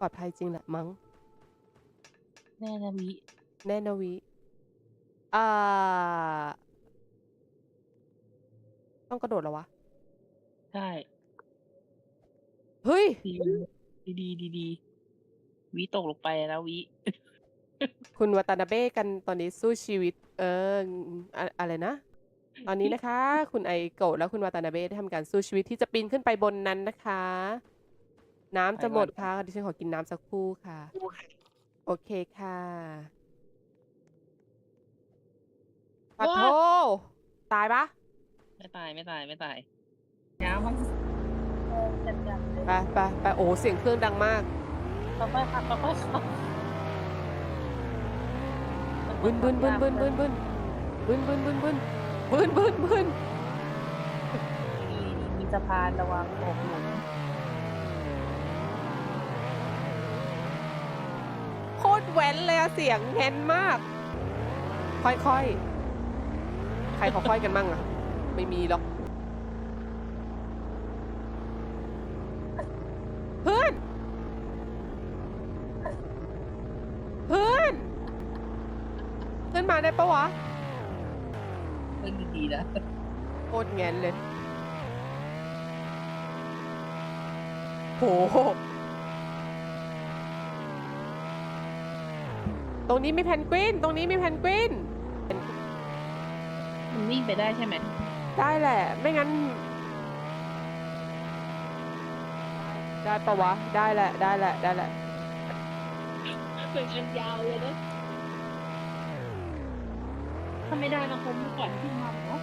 ปลอดภัยจริงแหละมั้ง แน่นะวิแน่นะวิ อ่า ต้องกระโดดเหรอวะ ใช่เฮ้ย ดีดีดีดีดีวิตกลงไปแล้ววิ คุณวัตานาเบ้กันตอนนี้สู้ชีวิต เอออะอะไรนะ ตอนนี้นะคะ คุณไอโกะและคุณวัตานาเบ้ได้ทำการสู้ชีวิตที่จะปีนขึ้นไปบนนั้นนะคะ น้ำจะหมดค่ะดิฉันขอกินน้ำสักครู่ค่ะโอเคค่ะปัดโทตายปะไม่ตายไม่ตายไม่ตายน้ำมันจัดจัดเลยไปไปไปโอ้เสียงเครื่องดังมากค่อยๆขับค่อยๆขับบึนบึนบึนบึนบึนบึนบึนบึนบึนบึนบึนบึนบึนมีมีสะพานระวังตกหลุม โคตร แหวนเลยอะเสียงแน่นมาก ค่อยๆ ใครเขาค่อยกันมั่งอะไม่มีหรอกเพื่อนเพื่อนเพื่อนมาได้ปะวะเล่นดีๆนะโคตรแงนเลยโห ตรงนี้มีแพนกวิน ตรงนี้มีแพนกวิน มันวิ่งไปได้ใช่ไหมได้แหละ ไม่งั้น ได้ปะวะ ได้แหละ ได้แหละ ได้แหละเป็นกันยาวเลยนะถ้าไม่ได้นะคงไม่ก่อนขึ้นมาเนาะ